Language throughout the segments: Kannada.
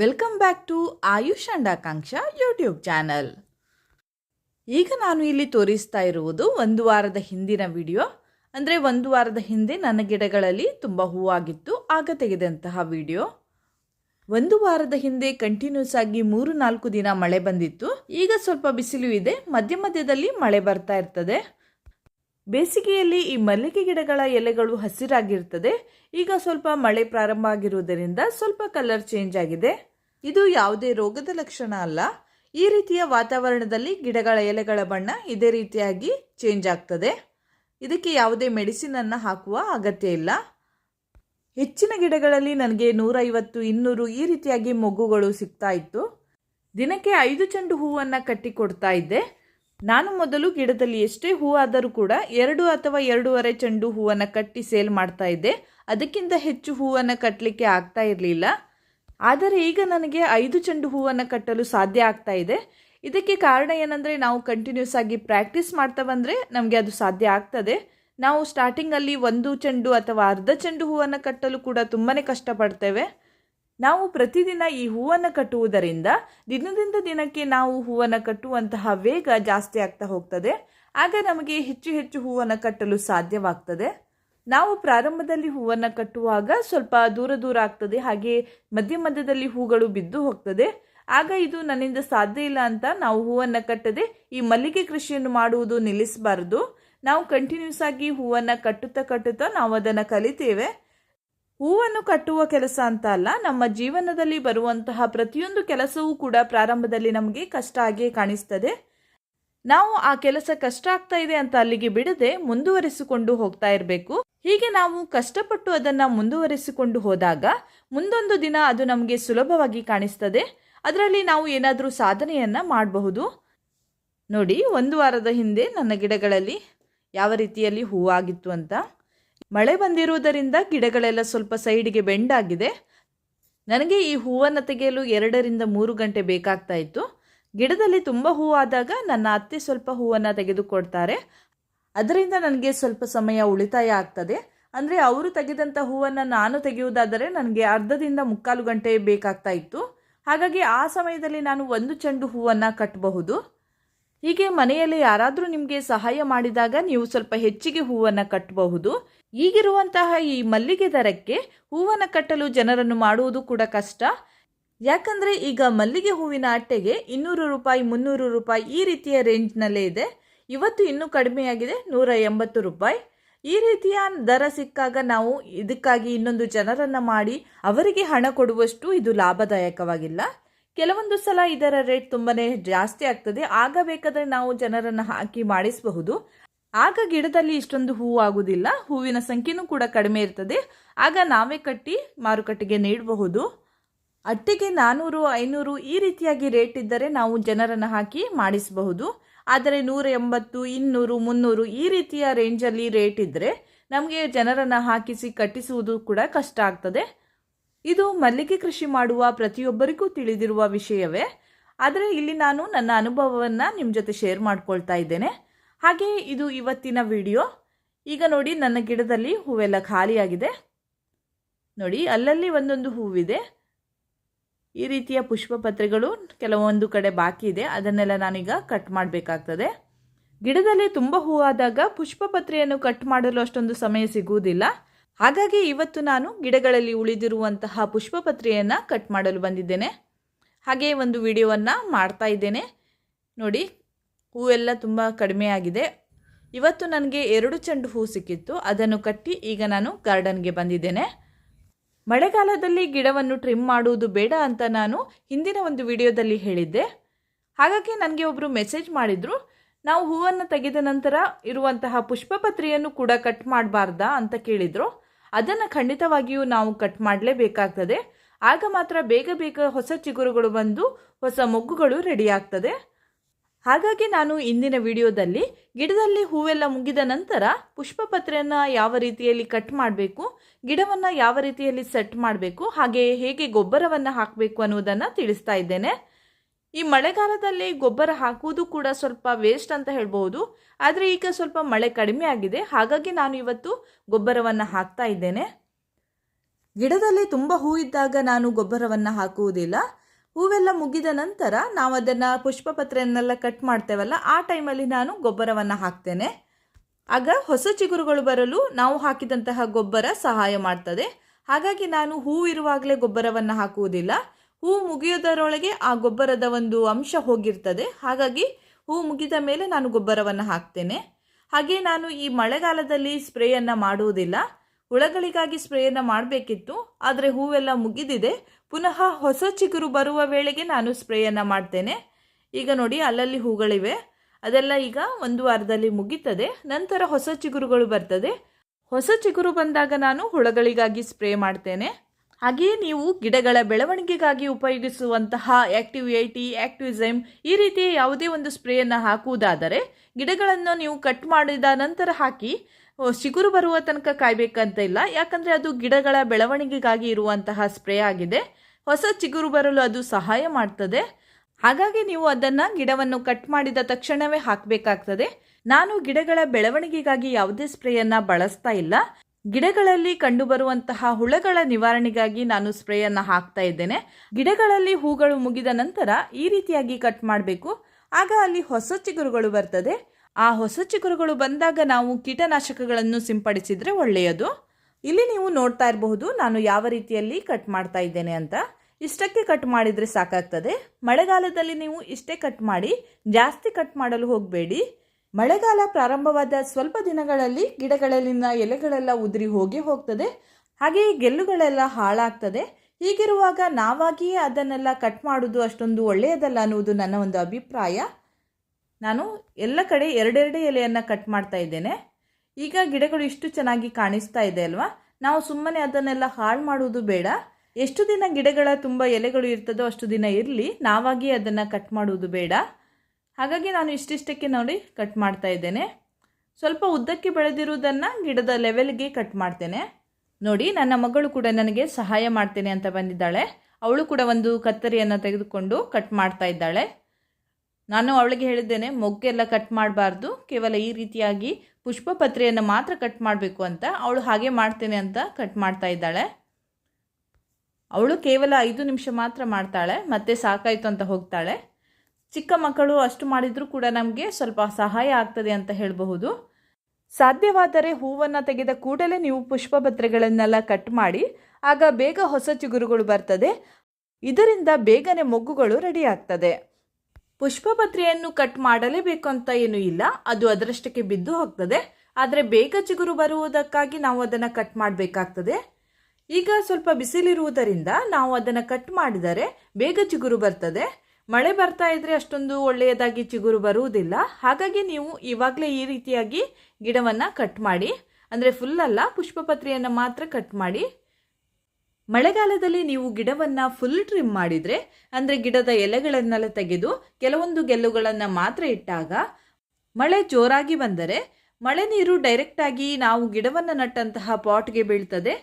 Welcome back to Ayush and Akanksha YouTube channel ಈಗ ನಾನು ಇಲ್ಲಿ ತೋರಿಸ್ತಾ ಇರುವುದು ಒಂದು ವಾರದ ಹಿಂದಿನ ವಿಡಿಯೋ ಅಂದರೆ ಒಂದು ವಾರದ ಹಿಂದೆ ನನ್ನ ಗಿಡಗಳಲ್ಲಿ ತುಂಬ ಹೂವಾಗಿತ್ತು, ಆಗ ತೆಗೆದಂತಹ ವಿಡಿಯೋ ಒಂದು ವಾರದ ಹಿಂದೆ ಕಂಟಿನ್ಯೂಸ್ ಆಗಿ ಮೂರು ನಾಲ್ಕು ದಿನ ಮಳೆ ಬಂದಿತ್ತು. ಈಗ ಸ್ವಲ್ಪ ಬಿಸಿಲು ಇದೆ, ಮಧ್ಯ ಮಧ್ಯದಲ್ಲಿ ಮಳೆ ಬರ್ತಾ ಇರ್ತದೆ. ಬೇಸಿಗೆಯಲ್ಲಿ ಈ ಮಲ್ಲಿಗೆ ಗಿಡಗಳ ಎಲೆಗಳು ಹಸಿರಾಗಿರ್ತದೆ ಈಗ ಸ್ವಲ್ಪ ಮಳೆ ಪ್ರಾರಂಭ ಆಗಿರುವುದರಿಂದ ಸ್ವಲ್ಪ ಕಲರ್ ಚೇಂಜ್ ಆಗಿದೆ. ಇದು ಯಾವುದೇ ರೋಗದ ಲಕ್ಷಣ ಅಲ್ಲ. ಈ ರೀತಿಯ ವಾತಾವರಣದಲ್ಲಿ ಗಿಡಗಳ ಎಲೆಗಳ ಬಣ್ಣ ಇದೇ ರೀತಿಯಾಗಿ ಚೇಂಜ್ ಆಗ್ತದೆ. ಇದಕ್ಕೆ ಯಾವುದೇ ಮೆಡಿಸಿನ್ ಅನ್ನು ಹಾಕುವ ಅಗತ್ಯ ಇಲ್ಲ. ಹೆಚ್ಚಿನ ಗಿಡಗಳಲ್ಲಿ ನನಗೆ ನೂರೈವತ್ತು, ಇನ್ನೂರು ಈ ರೀತಿಯಾಗಿ ಮೊಗ್ಗುಗಳು ಸಿಗ್ತಾ ಇತ್ತು. ದಿನಕ್ಕೆ ಐದು ಚೆಂಡು ಹೂವನ್ನು ಕಟ್ಟಿ ಕೊಡ್ತಾ ಇದ್ದೆ. ನಾನು ಮೊದಲು ಗಿಡದಲ್ಲಿ ಎಷ್ಟೇ ಹೂವಾದರೂ ಕೂಡ ಎರಡು ಅಥವಾ ಎರಡೂವರೆ ಚೆಂಡು ಹೂವನ್ನು ಕಟ್ಟಿ ಸೇಲ್ ಮಾಡ್ತಾ ಇದ್ದೆ. ಅದಕ್ಕಿಂತ ಹೆಚ್ಚು ಹೂವನ್ನು ಕಟ್ಟಲಿಕ್ಕೆ ಆಗ್ತಾ ಇರಲಿಲ್ಲ. ಆದರೆ ಈಗ ನನಗೆ ಐದು ಚೆಂಡು ಹೂವನ್ನು ಕಟ್ಟಲು ಸಾಧ್ಯ ಆಗ್ತಾ ಇದೆ. ಇದಕ್ಕೆ ಕಾರಣ ಏನಂದರೆ ನಾವು ಕಂಟಿನ್ಯೂಸ್ ಆಗಿ ಪ್ರಾಕ್ಟೀಸ್ ಮಾಡ್ತಾ ಬಂದರೆ ನಮಗೆ ಅದು ಸಾಧ್ಯ ಆಗ್ತದೆ. ನಾವು ಸ್ಟಾರ್ಟಿಂಗಲ್ಲಿ ಒಂದು ಚೆಂಡು ಅಥವಾ ಅರ್ಧ ಚೆಂಡು ಹೂವನ್ನು ಕಟ್ಟಲು ಕೂಡ ತುಂಬಾ ಕಷ್ಟಪಡ್ತೇವೆ. ನಾವು ಪ್ರತಿದಿನ ಈ ಹೂವನ್ನು ಕಟ್ಟುವುದರಿಂದ ದಿನದಿಂದ ದಿನಕ್ಕೆ ನಾವು ಹೂವನ್ನು ಕಟ್ಟುವಂತಹ ವೇಗ ಜಾಸ್ತಿ ಆಗ್ತಾ ಹೋಗ್ತದೆ. ಆಗ ನಮಗೆ ಹೆಚ್ಚು ಹೆಚ್ಚು ಹೂವನ್ನು ಕಟ್ಟಲು ಸಾಧ್ಯವಾಗ್ತದೆ. ನಾವು ಪ್ರಾರಂಭದಲ್ಲಿ ಹೂವನ್ನು ಕಟ್ಟುವಾಗ ಸ್ವಲ್ಪ ದೂರ ದೂರ ಆಗ್ತದೆ. ಹಾಗೆ ಮಧ್ಯ ಮಧ್ಯದಲ್ಲಿ ಹೂಗಳು ಬಿದ್ದು ಹೋಗ್ತದೆ. ಆಗ ಇದು ನನ್ನಿಂದ ಸಾಧ್ಯ ಇಲ್ಲ ಅಂತ ನಾವು ಹೂವನ್ನು ಕಟ್ಟದೆ ಈ ಮಲ್ಲಿಗೆ ಕೃಷಿಯನ್ನು ಮಾಡುವುದು ನಿಲ್ಲಿಸಬಾರದು. ನಾವು ಕಂಟಿನ್ಯೂಸ್ ಆಗಿ ಹೂವನ್ನು ಕಟ್ಟುತ್ತಾ ಕಟ್ಟುತ್ತಾ ನಾವು ಅದನ್ನು ಕಲಿತೇವೆ. ಹೂವನ್ನು ಕಟ್ಟುವ ಕೆಲಸ ಅಂತ ಅಲ್ಲ, ನಮ್ಮ ಜೀವನದಲ್ಲಿ ಬರುವಂತಹ ಪ್ರತಿಯೊಂದು ಕೆಲಸವೂ ಕೂಡ ಪ್ರಾರಂಭದಲ್ಲಿ ನಮಗೆ ಕಷ್ಟ ಆಗೇ ಕಾಣಿಸ್ತದೆ. ನಾವು ಆ ಕೆಲಸ ಕಷ್ಟ ಆಗ್ತಾ ಇದೆ ಅಂತ ಅಲ್ಲಿಗೆ ಬಿಡದೆ ಮುಂದುವರಿಸಿಕೊಂಡು ಹೋಗ್ತಾ ಇರಬೇಕು. ಹೀಗೆ ನಾವು ಕಷ್ಟಪಟ್ಟು ಅದನ್ನು ಮುಂದುವರಿಸಿಕೊಂಡು ಹೋದಾಗ ಮುಂದೊಂದು ದಿನ ಅದು ನಮಗೆ ಸುಲಭವಾಗಿ ಕಾಣಿಸ್ತದೆ. ಅದರಲ್ಲಿ ನಾವು ಏನಾದರೂ ಸಾಧನೆಯನ್ನು ಮಾಡಬಹುದು. ನೋಡಿ, ಒಂದು ವಾರದ ಹಿಂದೆ ನನ್ನ ಗಿಡಗಳಲ್ಲಿ ಯಾವ ರೀತಿಯಲ್ಲಿ ಹೂವಾಗಿತ್ತು ಅಂತ. ಮಳೆ ಬಂದಿರುವುದರಿಂದ ಗಿಡಗಳೆಲ್ಲ ಸ್ವಲ್ಪ ಸೈಡಿಗೆ ಬೆಂಡಾಗಿದೆ. ನನಗೆ ಈ ಹೂವನ್ನು ತೆಗೆಯಲು ಎರಡರಿಂದ ಮೂರು ಗಂಟೆ ಬೇಕಾಗ್ತಾ ಇತ್ತು. ಗಿಡದಲ್ಲಿ ತುಂಬ ಹೂವಾದಾಗ ನನ್ನ ಅತ್ತೆ ಸ್ವಲ್ಪ ಹೂವನ್ನು ತೆಗೆದುಕೊಡ್ತಾರೆ. ಅದರಿಂದ ನನಗೆ ಸ್ವಲ್ಪ ಸಮಯ ಉಳಿತಾಯ ಆಗ್ತದೆ. ಅಂದರೆ ಅವರು ತೆಗೆದಂಥ ಹೂವನ್ನು ನಾನು ತೆಗೆಯುವುದಾದರೆ ನನಗೆ ಅರ್ಧದಿಂದ ಮುಕ್ಕಾಲು ಗಂಟೆ ಬೇಕಾಗ್ತಾ ಇತ್ತು. ಹಾಗಾಗಿ ಆ ಸಮಯದಲ್ಲಿ ನಾನು ಒಂದು ಚೆಂಡು ಹೂವನ್ನು ಕಟ್ಟಬಹುದು ಹೀಗೆ ಮನೆಯಲ್ಲಿ ಯಾರಾದರೂ ನಿಮಗೆ ಸಹಾಯ ಮಾಡಿದಾಗ ನೀವು ಸ್ವಲ್ಪ ಹೆಚ್ಚಿಗೆ ಹೂವನ್ನು ಕಟ್ಟಬಹುದು ಈಗಿರುವಂತಹ ಈ ಮಲ್ಲಿಗೆ ದರಕ್ಕೆ ಹೂವನ್ನು ಕಟ್ಟಲು ಜನರನ್ನು ಮಾಡುವುದು ಕೂಡ ಕಷ್ಟ. ಯಾಕಂದರೆ ಈಗ ಮಲ್ಲಿಗೆ ಹೂವಿನ ಅಟ್ಟೆಗೆ ಇನ್ನೂರು ರೂಪಾಯಿ, ಮುನ್ನೂರು ರೂಪಾಯಿ ಈ ರೀತಿಯ ರೇಂಜ್ನಲ್ಲೇ ಇದೆ. ಇವತ್ತು ಇನ್ನೂ ಕಡಿಮೆಯಾಗಿದೆ, ನೂರ ಎಂಬತ್ತು ರೂಪಾಯಿ. ಈ ರೀತಿಯ ದರ ಸಿಕ್ಕಾಗ ನಾವು ಇದಕ್ಕಾಗಿ ಇನ್ನೊಂದು ಜನರನ್ನು ಮಾಡಿ ಅವರಿಗೆ ಹಣ ಕೊಡುವಷ್ಟು ಇದು ಲಾಭದಾಯಕವಾಗಿಲ್ಲ. ಕೆಲವೊಂದು ಸಲ ಇದರ ರೇಟ್ ತುಂಬಾ ಜಾಸ್ತಿ ಆಗ್ತದೆ. ಆಗ ಬೇಕಾದರೆ ನಾವು ಜನರನ್ನು ಹಾಕಿ ಮಾಡಿಸಬಹುದು. ಆಗ ಗಿಡದಲ್ಲಿ ಇಷ್ಟೊಂದು ಹೂವು ಆಗುವುದಿಲ್ಲ ಹೂವಿನ ಸಂಖ್ಯೆನೂ ಕೂಡ ಕಡಿಮೆ ಇರ್ತದೆ. ಆಗ ನಾವೇ ಕಟ್ಟಿ ಮಾರುಕಟ್ಟೆಗೆ ನೀಡಬಹುದು. ಅಟ್ಟಿಗೆ ನಾನ್ನೂರು ಐನೂರು ಈ ರೀತಿಯಾಗಿ ರೇಟ್ ಇದ್ದರೆ ನಾವು ಜನರನ್ನು ಹಾಕಿ ಮಾಡಿಸಬಹುದು. ಆದರೆ ನೂರ ಎಂಬತ್ತು, ಇನ್ನೂರು, ಮುನ್ನೂರು ಈ ರೀತಿಯ ರೇಂಜಲ್ಲಿ ರೇಟ್ ಇದ್ದರೆ ನಮಗೆ ಜನರನ್ನು ಹಾಕಿಸಿ ಕಟ್ಟಿಸುವುದು ಕೂಡ ಕಷ್ಟ ಆಗ್ತದೆ. ಇದು ಮಲ್ಲಿಗೆ ಕೃಷಿ ಮಾಡುವ ಪ್ರತಿಯೊಬ್ಬರಿಗೂ ತಿಳಿದಿರುವ ವಿಷಯವೇ. ಆದರೆ ಇಲ್ಲಿ ನಾನು ನನ್ನ ಅನುಭವವನ್ನು ನಿಮ್ಮ ಜೊತೆ ಶೇರ್ ಮಾಡ್ಕೊಳ್ತಾ ಇದ್ದೇನೆ. ಹಾಗೆ ಇದು ಇವತ್ತಿನ ವಿಡಿಯೋ. ಈಗ ನೋಡಿ ನನ್ನ ಗಿಡದಲ್ಲಿ ಹೂವೆಲ್ಲ ಖಾಲಿಯಾಗಿದೆ. ನೋಡಿ, ಅಲ್ಲಲ್ಲಿ ಒಂದೊಂದು ಹೂವಿದೆ. ಈ ರೀತಿಯ ಪುಷ್ಪಪತ್ರೆಗಳು ಕೆಲವೊಂದು ಕಡೆ ಬಾಕಿ ಇದೆ. ಅದನ್ನೆಲ್ಲ ನಾನೀಗ ಕಟ್ ಮಾಡಬೇಕಾಗ್ತದೆ. ಗಿಡದಲ್ಲಿ ತುಂಬ ಹೂವಾದಾಗ ಪುಷ್ಪಪತ್ರೆಯನ್ನು ಕಟ್ ಮಾಡಲು ಅಷ್ಟೊಂದು ಸಮಯ ಸಿಗುವುದಿಲ್ಲ. ಹಾಗಾಗಿ ಇವತ್ತು ನಾನು ಗಿಡಗಳಲ್ಲಿ ಉಳಿದಿರುವಂತಹ ಪುಷ್ಪಪತ್ರೆಯನ್ನು ಕಟ್ ಮಾಡಲು ಬಂದಿದ್ದೇನೆ. ಹಾಗೆಯೇ ಒಂದು ವಿಡಿಯೋವನ್ನು ಮಾಡ್ತಾ ಇದ್ದೇನೆ. ನೋಡಿ ಹೂವೆಲ್ಲ ತುಂಬ ಕಡಿಮೆ ಆಗಿದೆ. ಇವತ್ತು ನನಗೆ ಎರಡು ಚೆಂಡು ಹೂ ಸಿಕ್ಕಿತ್ತು. ಅದನ್ನು ಕಟ್ಟಿ ಈಗ ನಾನು ಗಾರ್ಡನ್ಗೆ ಬಂದಿದ್ದೇನೆ. ಮಳೆಗಾಲದಲ್ಲಿ ಗಿಡವನ್ನು ಟ್ರಿಮ್ ಮಾಡುವುದು ಬೇಡ ಅಂತ ನಾನು ಹಿಂದಿನ ಒಂದು ವಿಡಿಯೋದಲ್ಲಿ ಹೇಳಿದ್ದೆ. ಹಾಗಾಗಿ ನನಗೆ ಒಬ್ಬರು ಮೆಸೇಜ್ ಮಾಡಿದರು, ನಾವು ಹೂವನ್ನು ತೆಗೆದ ನಂತರ ಇರುವಂತಹ ಪುಷ್ಪಪತ್ರಿಯನ್ನು ಕೂಡ ಕಟ್ ಮಾಡಬಾರ್ದಾ? ಅಂತ ಕೇಳಿದರು. ಅದನ್ನು ಖಂಡಿತವಾಗಿಯೂ ನಾವು ಕಟ್ ಮಾಡಲೇಬೇಕಾಗ್ತದೆ. ಆಗ ಮಾತ್ರ ಬೇಗ ಬೇಗ ಹೊಸ ಚಿಗುರುಗಳು ಬಂದು, ಹೊಸ ಮೊಗ್ಗುಗಳು ರೆಡಿ ಆಗ್ತದೆ. ಹಾಗಾಗಿ ನಾನು ಇಂದಿನ ವಿಡಿಯೋದಲ್ಲಿ ಗಿಡದಲ್ಲಿ ಹೂವೆಲ್ಲ ಮುಗಿದ ನಂತರ ಪುಷ್ಪಪತ್ರೆಯನ್ನು ಯಾವ ರೀತಿಯಲ್ಲಿ ಕಟ್ ಮಾಡಬೇಕು, ಗಿಡವನ್ನು ಯಾವ ರೀತಿಯಲ್ಲಿ ಸೆಟ್ ಮಾಡಬೇಕು, ಹಾಗೆ ಹೇಗೆ ಗೊಬ್ಬರವನ್ನು ಹಾಕಬೇಕು ಅನ್ನೋದನ್ನು ತಿಳಿಸ್ತಾ ಇದ್ದೇನೆ. ಈ ಮಳೆಗಾಲದಲ್ಲಿ ಗೊಬ್ಬರ ಹಾಕುವುದು ಕೂಡ ಸ್ವಲ್ಪ ವೇಸ್ಟ್ ಅಂತ ಹೇಳ್ಬೋದು ಆದರೆ ಈಗ ಸ್ವಲ್ಪ ಮಳೆ ಕಡಿಮೆ ಆಗಿದೆ. ಹಾಗಾಗಿ ನಾನು ಇವತ್ತು ಗೊಬ್ಬರವನ್ನು ಹಾಕ್ತಾ ಇದ್ದೇನೆ. ಗಿಡದಲ್ಲಿ ತುಂಬ ಹೂ ಇದ್ದಾಗ ನಾನು ಗೊಬ್ಬರವನ್ನು ಹಾಕುವುದಿಲ್ಲ. ಹೂವೆಲ್ಲ ಮುಗಿದ ನಂತರ ನಾವು ಅದನ್ನು ಪುಷ್ಪಪತ್ರೆಯನ್ನೆಲ್ಲ ಕಟ್ ಮಾಡ್ತೇವಲ್ಲ, ಆ ಟೈಮಲ್ಲಿ ನಾನು ಗೊಬ್ಬರವನ್ನು ಹಾಕ್ತೇನೆ. ಆಗ ಹೊಸ ಚಿಗುರುಗಳು ಬರಲು ನಾವು ಹಾಕಿದಂತಹ ಗೊಬ್ಬರ ಸಹಾಯ ಮಾಡ್ತದೆ. ಹಾಗಾಗಿ ನಾನು ಹೂವಿರುವಾಗಲೇ ಗೊಬ್ಬರವನ್ನು ಹಾಕುವುದಿಲ್ಲ. ಹೂ ಮುಗಿಯೋದರೊಳಗೆ ಆ ಗೊಬ್ಬರದ ಒಂದು ಅಂಶ ಹೋಗಿರ್ತದೆ. ಹಾಗಾಗಿ ಹೂ ಮುಗಿದ ಮೇಲೆ ನಾನು ಗೊಬ್ಬರವನ್ನು ಹಾಕ್ತೇನೆ. ಹಾಗೆ ನಾನು ಈ ಮಳೆಗಾಲದಲ್ಲಿ ಸ್ಪ್ರೇಯನ್ನು ಮಾಡುವುದಿಲ್ಲ. ಹುಳಗಳಿಗಾಗಿ ಸ್ಪ್ರೇಯನ್ನು ಮಾಡಬೇಕಿತ್ತು. ಆದರೆ ಹೂವೆಲ್ಲ ಮುಗಿದಿದೆ. ಪುನಃ ಹೊಸ ಚಿಗುರು ಬರುವ ವೇಳೆಗೆ ನಾನು ಸ್ಪ್ರೇಯನ್ನು ಮಾಡ್ತೇನೆ. ಈಗ ನೋಡಿ, ಅಲ್ಲಲ್ಲಿ ಹೂಗಳಿವೆ. ಅದೆಲ್ಲ ಈಗ ಒಂದು ವಾರದಲ್ಲಿ ಮುಗೀತದೆ. ನಂತರ ಹೊಸ ಚಿಗುರುಗಳು ಬರ್ತದೆ. ಹೊಸ ಚಿಗುರು ಬಂದಾಗ ನಾನು ಹುಳಗಳಿಗಾಗಿ ಸ್ಪ್ರೇ ಮಾಡ್ತೇನೆ. ಹಾಗೆಯೇ ನೀವು ಗಿಡಗಳ ಬೆಳವಣಿಗೆಗಾಗಿ ಉಪಯೋಗಿಸುವಂತಹ ಆಕ್ಟಿವ್ ಏಟಿ ಆ್ಯಕ್ಟಿವಿಸಮ್ ಈ ರೀತಿಯ ಯಾವುದೇ ಒಂದು ಸ್ಪ್ರೇಯನ್ನು ಹಾಕುವುದಾದರೆ, ಗಿಡಗಳನ್ನು ನೀವು ಕಟ್ ಮಾಡಿದ ನಂತರ ಹಾಕಿ ಚಿಗುರು ಬರುವ ತನಕ ಕಾಯಬೇಕಂತ ಇಲ್ಲ. ಯಾಕಂದರೆ ಅದು ಗಿಡಗಳ ಬೆಳವಣಿಗೆಗಾಗಿ ಇರುವಂತಹ ಸ್ಪ್ರೇ ಆಗಿದೆ. ಹೊಸ ಚಿಗುರು ಬರಲು ಅದು ಸಹಾಯ ಮಾಡ್ತದೆ. ಹಾಗಾಗಿ ನೀವು ಅದನ್ನು ಗಿಡವನ್ನು ಕಟ್ ಮಾಡಿದ ತಕ್ಷಣವೇ ಹಾಕಬೇಕಾಗ್ತದೆ. ನಾನು ಗಿಡಗಳ ಬೆಳವಣಿಗೆಗಾಗಿ ಯಾವುದೇ ಸ್ಪ್ರೇಯನ್ನು ಬಳಸ್ತಾ ಇಲ್ಲ. ಗಿಡಗಳಲ್ಲಿ ಕಂಡುಬರುವಂತಹ ಹುಳಗಳ ನಿವಾರಣೆಗಾಗಿ ನಾನು ಸ್ಪ್ರೇಯನ್ನು ಹಾಕ್ತಾ ಇದ್ದೇನೆ. ಗಿಡಗಳಲ್ಲಿ ಹೂಗಳು ಮುಗಿದ ನಂತರ ಈ ರೀತಿಯಾಗಿ ಕಟ್ ಮಾಡಬೇಕು. ಆಗ ಅಲ್ಲಿ ಹೊಸ ಚಿಗುರುಗಳು ಬರ್ತದೆ. ಆ ಹೊಸ ಚಿಗುರುಗಳು ಬಂದಾಗ ನಾವು ಕೀಟನಾಶಕಗಳನ್ನು ಸಿಂಪಡಿಸಿದರೆ ಒಳ್ಳೆಯದು. ಇಲ್ಲಿ ನೀವು ನೋಡ್ತಾ ಇರಬಹುದು, ನಾನು ಯಾವ ರೀತಿಯಲ್ಲಿ ಕಟ್ ಮಾಡ್ತಾ ಇದ್ದೇನೆ ಅಂತ. ಇಷ್ಟಕ್ಕೆ ಕಟ್ ಮಾಡಿದರೆ ಸಾಕಾಗ್ತದೆ. ಮಳೆಗಾಲದಲ್ಲಿ ನೀವು ಇಷ್ಟೇ ಕಟ್ ಮಾಡಿ, ಜಾಸ್ತಿ ಕಟ್ ಮಾಡಲು ಹೋಗಬೇಡಿ. ಮಳೆಗಾಲ ಪ್ರಾರಂಭವಾದ ಸ್ವಲ್ಪ ದಿನಗಳಲ್ಲಿ ಗಿಡಗಳಲ್ಲಿನ ಎಲೆಗಳೆಲ್ಲ ಉದುರಿ ಹೋಗಿ ಹೋಗ್ತದೆ. ಹಾಗೆಯೇ ಗೆಲ್ಲುಗಳೆಲ್ಲ ಹಾಳಾಗ್ತದೆ. ಹೀಗಿರುವಾಗ ನಾವಾಗಿಯೇ ಅದನ್ನೆಲ್ಲ ಕಟ್ ಮಾಡೋದು ಅಷ್ಟೊಂದು ಒಳ್ಳೆಯದಲ್ಲ ಅನ್ನುವುದು ನನ್ನ ಒಂದು ಅಭಿಪ್ರಾಯ. ನಾನು ಎಲ್ಲ ಕಡೆ ಎರಡೆರಡು ಎಲೆಯನ್ನು ಕಟ್ ಮಾಡ್ತಾ ಇದ್ದೇನೆ. ಈಗ ಗಿಡಗಳು ಇಷ್ಟು ಚೆನ್ನಾಗಿ ಕಾಣಿಸ್ತಾ ಇದೆ ಅಲ್ವಾ? ನಾವು ಸುಮ್ಮನೆ ಅದನ್ನೆಲ್ಲ ಹಾಳು ಮಾಡುವುದು ಬೇಡ. ಎಷ್ಟು ದಿನ ಗಿಡಗಳ ತುಂಬ ಎಲೆಗಳು ಇರ್ತದೋ ಅಷ್ಟು ದಿನ ಇರಲಿ, ನಾವಾಗಿ ಅದನ್ನು ಕಟ್ ಮಾಡುವುದು ಬೇಡ. ಹಾಗಾಗಿ ನಾನು ಇಷ್ಟಿಷ್ಟಕ್ಕೆ ನೋಡಿ ಕಟ್ ಮಾಡ್ತಾ ಇದ್ದೇನೆ. ಸ್ವಲ್ಪ ಉದ್ದಕ್ಕೆ ಬೆಳೆದಿರುವುದನ್ನು ಗಿಡದ ಲೆವೆಲ್ಗೆ ಕಟ್ ಮಾಡ್ತೇನೆ. ನೋಡಿ, ನನ್ನ ಮಗಳು ಕೂಡ ನನಗೆ ಸಹಾಯ ಮಾಡ್ತೇನೆ ಅಂತ ಬಂದಿದ್ದಾಳೆ. ಅವಳು ಕೂಡ ಒಂದು ಕತ್ತರಿಯನ್ನು ತೆಗೆದುಕೊಂಡು ಕಟ್ ಮಾಡ್ತಾ ಇದ್ದಾಳೆ. ನಾನು ಅವಳಿಗೆ ಹೇಳಿದ್ದೇನೆ ಮೊಗ್ಗೆಲ್ಲ ಕಟ್ ಮಾಡಬಾರ್ದು. ಕೇವಲ ಈ ರೀತಿಯಾಗಿ ಪುಷ್ಪಪತ್ರೆಯನ್ನು ಮಾತ್ರ ಕಟ್ ಮಾಡಬೇಕು ಅಂತ. ಅವಳು ಹಾಗೆ ಮಾಡ್ತೇನೆ ಅಂತ ಕಟ್ ಮಾಡ್ತಾ ಇದ್ದಾಳೆ. ಅವಳು ಕೇವಲ ಐದು ನಿಮಿಷ ಮಾತ್ರ ಮಾಡ್ತಾಳೆ, ಮತ್ತೆ ಸಾಕಾಯಿತು ಅಂತ ಹೋಗ್ತಾಳೆ. ಚಿಕ್ಕ ಮಕ್ಕಳು ಅಷ್ಟು ಮಾಡಿದರೂ ಕೂಡ ನಮಗೆ ಸ್ವಲ್ಪ ಸಹಾಯ ಆಗ್ತದೆ ಅಂತ ಹೇಳಬಹುದು. ಸಾಧ್ಯವಾದರೆ ಹೂವನ್ನು ತೆಗೆದ ಕೂಡಲೇ ನೀವು ಪುಷ್ಪಪತ್ರೆಗಳನ್ನೆಲ್ಲ ಕಟ್ ಮಾಡಿ, ಆಗ ಬೇಗ ಹೊಸ ಚಿಗುರುಗಳು ಬರ್ತದೆ. ಇದರಿಂದ ಬೇಗನೆ ಮೊಗ್ಗುಗಳು ರೆಡಿ ಆಗ್ತದೆ. ಪುಷ್ಪಪತ್ರೆಯನ್ನು ಕಟ್ ಮಾಡಲೇಬೇಕು ಅಂತ ಏನೂ ಇಲ್ಲ. ಅದು ಅದರಷ್ಟಕ್ಕೆ ಬಿದ್ದು ಹೋಗ್ತದೆ. ಆದರೆ ಬೇಗ ಚಿಗುರು ಬರುವುದಕ್ಕಾಗಿ ನಾವು ಅದನ್ನು ಕಟ್ ಮಾಡಬೇಕಾಗ್ತದೆ. ಈಗ ಸ್ವಲ್ಪ ಬಿಸಿಲಿರುವುದರಿಂದ ನಾವು ಅದನ್ನು ಕಟ್ ಮಾಡಿದರೆ ಬೇಗ ಚಿಗುರು ಬರ್ತದೆ. ಮಳೆ ಬರ್ತಾ ಇದ್ರೆ ಅಷ್ಟೊಂದು ಒಳ್ಳೆಯದಾಗಿ ಚಿಗುರು ಬರುವುದಿಲ್ಲ. ಹಾಗಾಗಿ ನೀವು ಇವಾಗಲೇ ಈ ರೀತಿಯಾಗಿ ಗಿಡವನ್ನು ಕಟ್ ಮಾಡಿ. ಅಂದರೆ ಫುಲ್ ಅಲ್ಲ, ಪುಷ್ಪಪತ್ರೆಯನ್ನು ಮಾತ್ರ ಕಟ್ ಮಾಡಿ. ಮಳೆಗಾಲದಲ್ಲಿ ನೀವು ಗಿಡವನ್ನು ಫುಲ್ ಟ್ರಿಮ್ ಮಾಡಿದರೆ, ಅಂದರೆ ಗಿಡದ ಎಲೆಗಳನ್ನೆಲ್ಲ ತೆಗೆದು ಕೆಲವೊಂದು ಗೆಲ್ಲುಗಳನ್ನು ಮಾತ್ರ ಇಟ್ಟಾಗ ಮಳೆ ಜೋರಾಗಿ ಬಂದರೆ, ಮಳೆ ನೀರು ಡೈರೆಕ್ಟಾಗಿ ನಾವು ಗಿಡವನ್ನು ನಟ್ಟಂತಹ ಪಾಟ್ಗೆ ಬೀಳ್ತದೆ.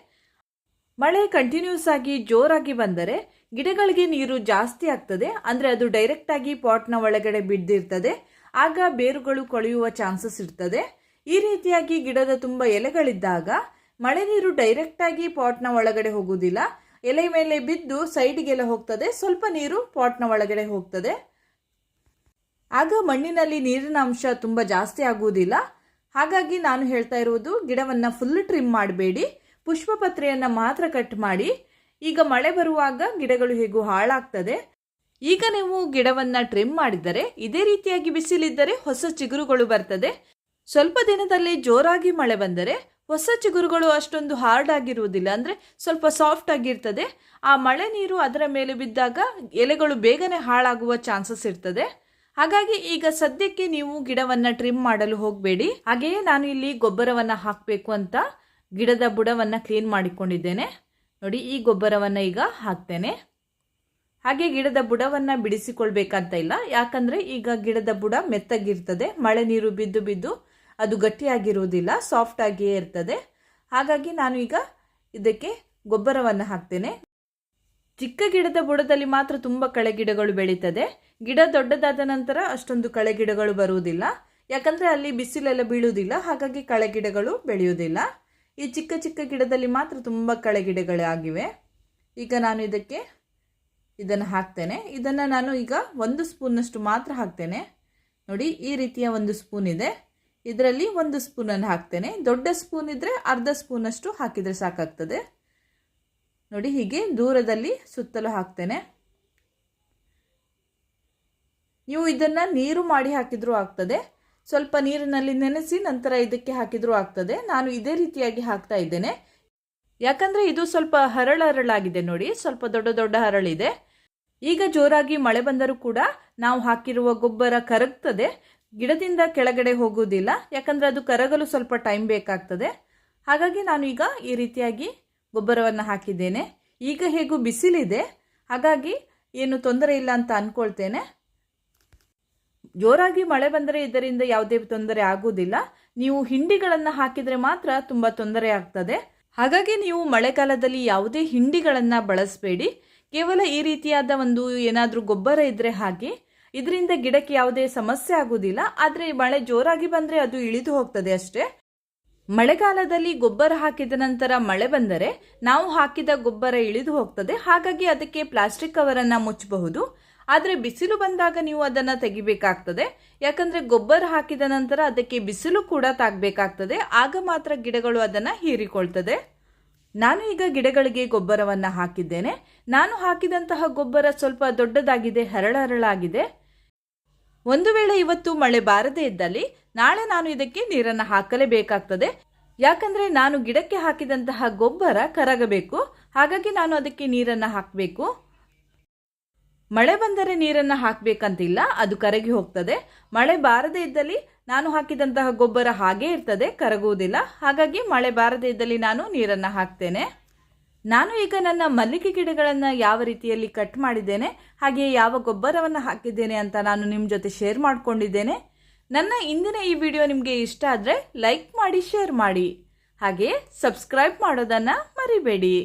ಮಳೆ ಕಂಟಿನ್ಯೂಸ್ ಆಗಿ ಜೋರಾಗಿ ಬಂದರೆ, ಗಿಡಗಳಿಗೆ ನೀರು ಜಾಸ್ತಿ ಆಗ್ತದೆ, ಅಂದರೆ ಅದು ಡೈರೆಕ್ಟಾಗಿ ಪಾಟ್ನ ಒಳಗಡೆ ಬಿದ್ದಿರ್ತದೆ, ಆಗ ಬೇರುಗಳು ಕೊಳೆಯುವ ಚಾನ್ಸಸ್ ಇರ್ತದೆ. ಈ ರೀತಿಯಾಗಿ ಗಿಡದ ತುಂಬ ಎಲೆಗಳಿದ್ದಾಗ ಮಳೆ ನೀರು ಡೈರೆಕ್ಟಾಗಿ ಪಾಟ್ನ ಒಳಗಡೆ ಹೋಗುವುದಿಲ್ಲ. ಎಲೆ ಮೇಲೆ ಬಿದ್ದು ಸೈಡಿಗೆಲ್ಲ ಹೋಗ್ತದೆ. ಸ್ವಲ್ಪ ನೀರು ಪಾಟ್ನ ಒಳಗಡೆ ಹೋಗ್ತದೆ. ಆಗ ಮಣ್ಣಿನಲ್ಲಿ ನೀರಿನ ಅಂಶ ತುಂಬ ಜಾಸ್ತಿ ಆಗುವುದಿಲ್ಲ. ಹಾಗಾಗಿ ನಾನು ಹೇಳ್ತಾ ಇರುವುದು, ಗಿಡವನ್ನು ಫುಲ್ ಟ್ರಿಮ್ ಮಾಡಬೇಡಿ. ಪುಷ್ಪಪತ್ರೆಯನ್ನು ಮಾತ್ರ ಕಟ್ ಮಾಡಿ. ಈಗ ಮಳೆ ಬರುವಾಗ ಗಿಡಗಳು ಹೇಗೂ ಹಾಳಾಗ್ತದೆ. ಈಗ ನೀವು ಗಿಡವನ್ನು ಟ್ರಿಮ್ ಮಾಡಿದರೆ, ಇದೇ ರೀತಿಯಾಗಿ ಬಿಸಿಲಿದ್ದರೆ ಹೊಸ ಚಿಗುರುಗಳು ಬರ್ತದೆ. ಸ್ವಲ್ಪ ದಿನದಲ್ಲಿ ಜೋರಾಗಿ ಮಳೆ ಬಂದರೆ ಹೊಸ ಚಿಗುರುಗಳು ಅಷ್ಟೊಂದು ಹಾರ್ಡ್ ಆಗಿರುವುದಿಲ್ಲ. ಅಂದರೆ ಸ್ವಲ್ಪ ಸಾಫ್ಟ್ ಆಗಿರ್ತದೆ. ಆ ಮಳೆ ನೀರು ಅದರ ಮೇಲೆ ಬಿದ್ದಾಗ ಎಲೆಗಳು ಬೇಗನೆ ಹಾಳಾಗುವ ಚಾನ್ಸಸ್ ಇರ್ತದೆ. ಹಾಗಾಗಿ ಈಗ ಸದ್ಯಕ್ಕೆ ನೀವು ಗಿಡವನ್ನು ಟ್ರಿಮ್ ಮಾಡಲು ಹೋಗಬೇಡಿ. ಹಾಗೆಯೇ ನಾನು ಇಲ್ಲಿ ಗೊಬ್ಬರವನ್ನು ಹಾಕಬೇಕು ಅಂತ ಗಿಡದ ಬುಡವನ್ನು ಕ್ಲೀನ್ ಮಾಡಿಕೊಂಡಿದ್ದೇನೆ. ನೋಡಿ, ಈ ಗೊಬ್ಬರವನ್ನು ಈಗ ಹಾಕ್ತೇನೆ. ಹಾಗೆ ಗಿಡದ ಬುಡವನ್ನು ಬಿಡಿಸಿಕೊಳ್ಬೇಕಂತ ಇಲ್ಲ. ಯಾಕಂದರೆ ಈಗ ಗಿಡದ ಬುಡ ಮೆತ್ತಗಿರ್ತದೆ. ಮಳೆ ನೀರು ಬಿದ್ದು ಬಿದ್ದು ಅದು ಗಟ್ಟಿಯಾಗಿರುವುದಿಲ್ಲ ಸಾಫ್ಟ್ ಆಗಿಯೇ ಇರ್ತದೆ. ಹಾಗಾಗಿ ನಾನು ಈಗ ಇದಕ್ಕೆ ಗೊಬ್ಬರವನ್ನು ಹಾಕ್ತೇನೆ. ಚಿಕ್ಕ ಗಿಡದ ಬುಡದಲ್ಲಿ ಮಾತ್ರ ತುಂಬ ಕಳೆ ಗಿಡಗಳು ಬೆಳೀತದೆ. ಗಿಡ ದೊಡ್ಡದಾದ ನಂತರ ಅಷ್ಟೊಂದು ಕಳೆ ಗಿಡಗಳು ಬರುವುದಿಲ್ಲ. ಯಾಕಂದರೆ ಅಲ್ಲಿ ಬಿಸಿಲೆಲ್ಲ ಬೀಳುವುದಿಲ್ಲ, ಹಾಗಾಗಿ ಕಳೆ ಗಿಡಗಳು ಬೆಳೆಯುವುದಿಲ್ಲ. ಈ ಚಿಕ್ಕ ಚಿಕ್ಕ ಗಿಡದಲ್ಲಿ ಮಾತ್ರ ತುಂಬ ಕಳೆ ಗಿಡಗಳಾಗಿವೆ ಈಗ ನಾನು ಇದಕ್ಕೆ ಇದನ್ನು ಹಾಕ್ತೇನೆ. ಇದನ್ನು ನಾನು ಈಗ ಒಂದು ಸ್ಪೂನಷ್ಟು ಮಾತ್ರ ಹಾಕ್ತೇನೆ. ನೋಡಿ, ಈ ರೀತಿಯ ಒಂದು ಸ್ಪೂನ್ ಇದೆ. ಇದರಲ್ಲಿ ಒಂದು ಸ್ಪೂನನ್ನು ಹಾಕ್ತೇನೆ. ದೊಡ್ಡ ಸ್ಪೂನ್ ಇದ್ದರೆ ಅರ್ಧ ಸ್ಪೂನಷ್ಟು ಹಾಕಿದರೆ ಸಾಕಾಗ್ತದೆ. ನೋಡಿ, ಹೀಗೆ ದೂರದಲ್ಲಿ ಸುತ್ತಲೂ ಹಾಕ್ತೇನೆ. ನೀವು ಇದನ್ನು ನೀರು ಮಾಡಿ ಹಾಕಿದರೂ ಆಗ್ತದೆ. ಸ್ವಲ್ಪ ನೀರಿನಲ್ಲಿ ನೆನೆಸಿ ನಂತರ ಇದಕ್ಕೆ ಹಾಕಿದರೂ ಆಗ್ತದೆ. ನಾನು ಇದೇ ರೀತಿಯಾಗಿ ಹಾಕ್ತಾ ಇದ್ದೇನೆ. ಯಾಕಂದರೆ ಇದು ಸ್ವಲ್ಪ ಹರಳರಳಾಗಿದೆ ನೋಡಿ. ಸ್ವಲ್ಪ ದೊಡ್ಡ ದೊಡ್ಡ ಹರಳಿದೆ. ಈಗ ಜೋರಾಗಿ ಮಳೆ ಬಂದರೂ ಕೂಡ ನಾವು ಹಾಕಿರುವ ಗೊಬ್ಬರ ಕರಗ್ತದೆ. ಗಿಡದಿಂದ ಕೆಳಗಡೆ ಹೋಗುವುದಿಲ್ಲ, ಯಾಕಂದರೆ ಅದು ಕರಗಲು ಸ್ವಲ್ಪ ಟೈಮ್ ಬೇಕಾಗ್ತದೆ. ಹಾಗಾಗಿ ನಾನು ಈಗ ಈ ರೀತಿಯಾಗಿ ಗೊಬ್ಬರವನ್ನು ಹಾಕಿದ್ದೇನೆ. ಈಗ ಹೇಗೂ ಬಿಸಿಲಿದೆ. ಹಾಗಾಗಿ ಏನು ತೊಂದರೆ ಇಲ್ಲ ಅಂತ ಅಂದ್ಕೊಳ್ತೇನೆ ಜೋರಾಗಿ ಮಳೆ ಬಂದರೆ ಇದರಿಂದ ಯಾವುದೇ ತೊಂದರೆ ಆಗುವುದಿಲ್ಲ. ನೀವು ಹಿಂಡಿಗಳನ್ನು ಹಾಕಿದರೆ ಮಾತ್ರ ತುಂಬ ತೊಂದರೆ ಆಗ್ತದೆ. ಹಾಗಾಗಿ ನೀವು ಮಳೆಗಾಲದಲ್ಲಿ ಯಾವುದೇ ಹಿಂಡಿಗಳನ್ನು ಬಳಸಬೇಡಿ. ಕೇವಲ ಈ ರೀತಿಯಾದ ಒಂದು ಏನಾದರೂ ಗೊಬ್ಬರ ಇದ್ದರೆ ಹಾಗೆ. ಇದರಿಂದ ಗಿಡಕ್ಕೆ ಯಾವುದೇ ಸಮಸ್ಯೆ ಆಗುವುದಿಲ್ಲ, ಆದರೆ ಮಳೆ ಜೋರಾಗಿ ಬಂದರೆ ಅದು ಇಳಿದು ಹೋಗ್ತದೆ ಅಷ್ಟೇ. ಮಳೆಗಾಲದಲ್ಲಿ ಗೊಬ್ಬರ ಹಾಕಿದ ನಂತರ ಮಳೆ ಬಂದರೆ ನಾವು ಹಾಕಿದ ಗೊಬ್ಬರ ಇಳಿದು ಹೋಗ್ತದೆ, ಹಾಗಾಗಿ ಅದಕ್ಕೆ ಪ್ಲಾಸ್ಟಿಕ್ ಕವರನ್ನು ಮುಚ್ಚಬಹುದು. ಆದರೆ ಬಿಸಿಲು ಬಂದಾಗ ನೀವು ಅದನ್ನು ತೆಗಿಬೇಕಾಗ್ತದೆ. ಯಾಕಂದರೆ ಗೊಬ್ಬರ ಹಾಕಿದ ನಂತರ ಅದಕ್ಕೆ ಬಿಸಿಲು ಕೂಡ ತಾಗಬೇಕಾಗ್ತದೆ, ಆಗ ಮಾತ್ರ ಗಿಡಗಳು ಅದನ್ನು ಹೀರಿಕೊಳ್ತದೆ. ನಾನು ಈಗ ಗಿಡಗಳಿಗೆ ಗೊಬ್ಬರವನ್ನು ಹಾಕಿದ್ದೇನೆ. ನಾನು ಹಾಕಿದಂತಹ ಗೊಬ್ಬರ ಸ್ವಲ್ಪ ದೊಡ್ಡದಾಗಿದೆ, ಹರಳಹರಳಾಗಿದೆ. ಒಂದು ವೇಳೆ ಇವತ್ತು ಮಳೆ ಬಾರದೇ ಇದ್ದಲ್ಲಿ ನಾಳೆ ನಾನು ಇದಕ್ಕೆ ನೀರನ್ನು ಹಾಕಲೇಬೇಕಾಗ್ತದೆ. ಯಾಕಂದ್ರೆ ನಾನು ಗಿಡಕ್ಕೆ ಹಾಕಿದಂತಹ ಗೊಬ್ಬರ ಕರಗಬೇಕು. ಹಾಗಾಗಿ ನಾನು ಅದಕ್ಕೆ ನೀರನ್ನು ಹಾಕಬೇಕು. ಮಳೆ ಬಂದರೆ ನೀರನ್ನು ಹಾಕಬೇಕಂತಿಲ್ಲ, ಅದು ಕರಗಿ ಹೋಗ್ತದೆ. ಮಳೆ ಬಾರದೇ ಇದ್ದಲ್ಲಿ ನಾನು ಹಾಕಿದಂತಹ ಗೊಬ್ಬರ ಹಾಗೇ ಇರ್ತದೆ, ಕರಗುವುದಿಲ್ಲ. ಹಾಗಾಗಿ ಮಳೆ ಬಾರದೇ ಇದ್ದಲ್ಲಿ ನಾನು ನೀರನ್ನು ಹಾಕ್ತೇನೆ. ನಾನು ಈಗ ನನ್ನ ಮಲ್ಲಿಗೆ ಗಿಡಗಳನ್ನು ಯಾವ ರೀತಿಯಲ್ಲಿ ಕಟ್ ಮಾಡಿದ್ದೇನೆ ಹಾಗೆ ಯಾವ ಗೊಬ್ಬರವನ್ನು ಹಾಕಿದ್ದೇನೆ ಅಂತ ನಾನು ನಿಮ್ಮ ಜೊತೆ ಶೇರ್ ಮಾಡಿಕೊಂಡಿದ್ದೇನೆ. ನನ್ನ ಇಂದಿನ ಈ ವಿಡಿಯೋ ನಿಮಗೆ ಇಷ್ಟ ಆದರೆ ಲೈಕ್ ಮಾಡಿ ಶೇರ್ ಮಾಡಿ. ಹಾಗೆ ಸಬ್ಸ್ಕ್ರೈಬ್ ಮಾಡೋದನ್ನು ಮರಿಬೇಡಿ.